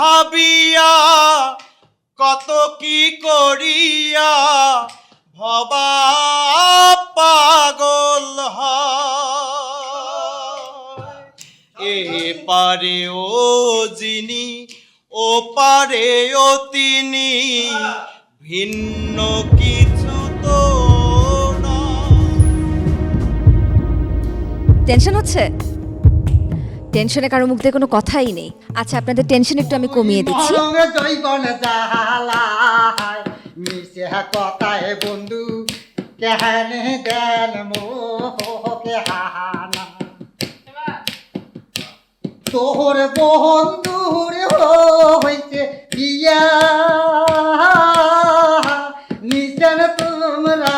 ভাবিয়া, কত কি করিয়া, ভবা পাগল এ পারে ও যিনি, ও পারে ও তিনি, ভিন্ন কিছু তো টেনশন হচ্ছে? টেনশনে কারও মুখ দিয়ে কোনো কথাই নেই। আচ্ছা আপনাদের টেনশন একটু আমি কমিয়ে দিচ্ছি। মরঙ্গে জৈবন জাহালায় মিশে কথায় বন্ধু কেহানে দেন মোহকে হাহানা তোর বন্ধুর হইছে বিয়া। নিচেন তোমরা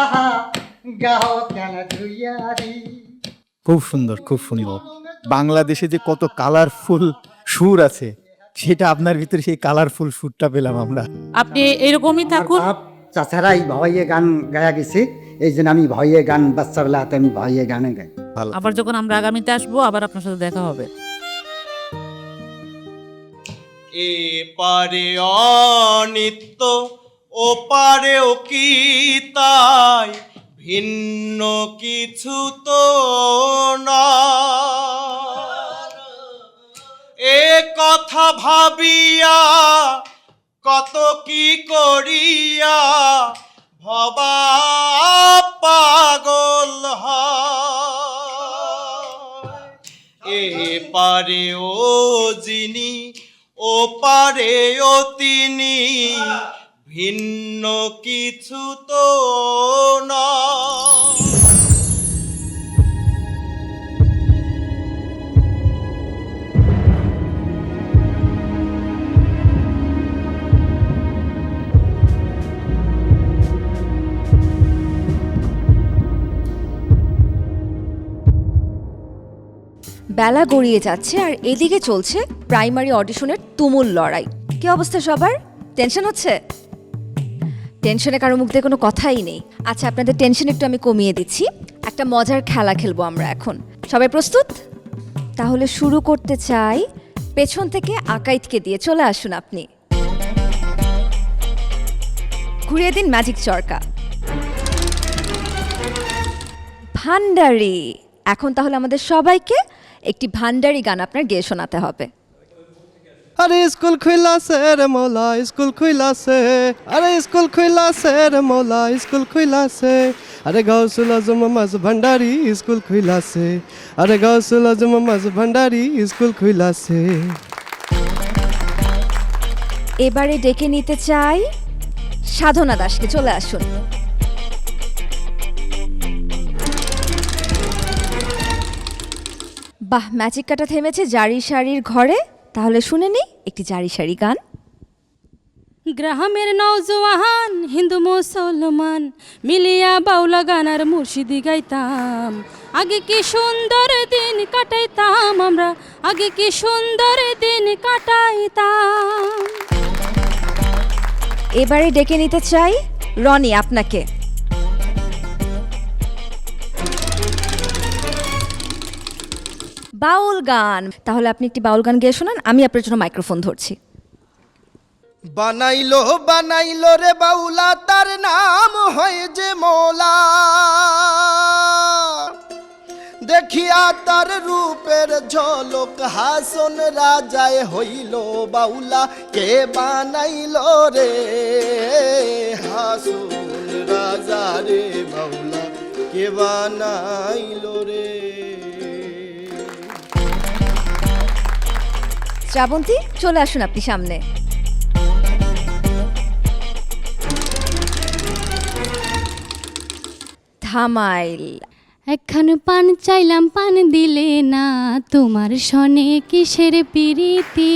গাও কেন ধুইয়ারি? খুব সুন্দর খুব সুন্দর বাংলাদেশে যে কত কালারফুল সুর আছে সেটা আপনার ভিতরে সেই কালারফুল সুরটা পেলাম আমরা। আপনি এরকমই থাকুন। চাচারাই ভয়ে গান গায়া গেছে এই জন্য আমি ভয়ে গান বাচ্চাবেলাতে আমি ভয়ে গানে গাই। আবার যখন আমরা আগামীতে আসব আবার আপনার সাথে দেখা হবে। এ পারে অনিত্য ও পারেও কি তাই? ভিন্ন কিছু তো না। এ কথা ভাবিয়া কত কি করিয়া ভবা পাগল এ পারে ও যিনি, ও পারে ও তিনি, ভিন্ন কিছু তো বেলা গড়িয়ে যাচ্ছে আর এদিকে চলছে প্রাইমারি অডিশনের তুমুল লড়াই। কি অবস্থা সবার? টেনশন হচ্ছে? টেনশনে কারও মুখ দিয়ে কোনো কথাই নেই। আচ্ছা আপনাদের টেনশন একটু আমি কমিয়ে দিচ্ছি। একটা মজার খেলা খেলব আমরা এখন। সবাই প্রস্তুত? তাহলে শুরু করতে চাই। পেছন থেকে আকাইতকে দিয়ে চলে আসুন আপনি। ঘুরিয়ে দিন ম্যাজিক চরকা। ভান্ডারি! এখন তাহলে আমাদের সবাইকে একটি ভান্ডারি গান আপনার গেয়ে শোনাতে হবে। আরে স্কুল খুইলাছে রে মোলা স্কুল খুইলাছে আরে স্কুল খুইলাছে রে মোলা স্কুল খুইলাছে আরে গাউসুল আজম মাজ ভান্ডারি স্কুল খুইলাছে আরে গাউসুল আজম মাজ ভান্ডারি স্কুল খুইলাছে এবারে ডেকে নিতে চাই সাধনা দাসকে চলে আসুন। বাহ ম্যাজিক কাটা থেমেছে জারি শাড়ির ঘরে। তাহলে শুনে নি একটি জারি শাড়ি গান। গ্রামের নৌজওয়ান হিন্দু মুসলমান মিলিয়া বাউলা গানার মুর্শিদি গাইতাম। আগে কি সুন্দর দিন কাটাইতাম আমরা আগে কি সুন্দর দিন কাটাইতাম। এবারে ডেকে নিতে চাই রনি আপনাকে। বাউল গান। তাহলে আপনি একটি বাউল গান গেয়ে শোনান, আমি আপনার জন্য মাইক্রোফোন ধরছি। বানাইলো বানাইলো রে বাউলা, তার নাম হয় যে মোলা। দেখিয়া তার রূপের ঝলক হাসন রাজায় হইল বাউলা। কে বানাইলো রে হাসন রাজা রে বাউলা? কে বানাইলো শ্রাবন্তী, চলে আসুন আপনি সামনে। ধামাইল। একখান পান চাইলাম, পান দিলে না, তোমার সনে কিসের পিরিতি?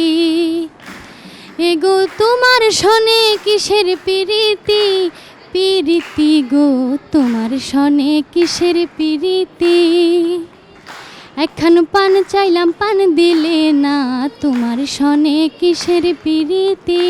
এগো, তোমার সনে কিসের পিরিতি? পিরিতি গো, তোমার সনে কিসের পিরিতি? একখান পান চাইলাম পান দিলে না তোমার সনে কিসের পিরিতি?